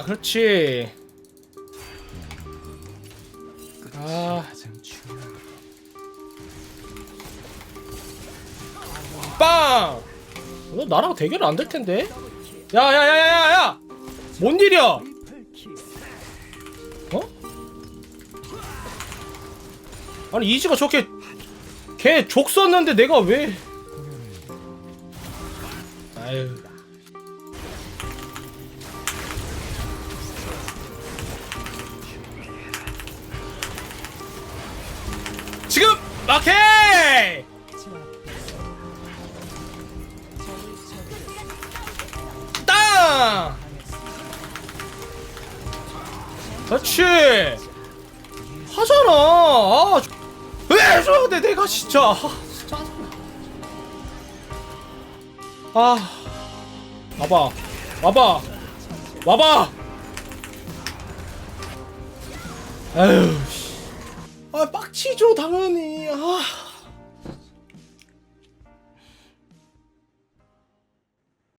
빵! 그렇지. 아. 빵! 너 나랑 대결 안 될 텐데? 야, 야, 야, 야, 야, 야! 뭔 일이야? 어? 아니, 이지가 저렇게 걔 족 썼는데 내가 왜? 아유. 지금 오케이. 땅. 그렇지. 하잖아. 아, 왜 저런데 내가 진짜. 아. 아, 와봐, 와봐, 와봐. 씨. 아 빡치죠 당연히. 아.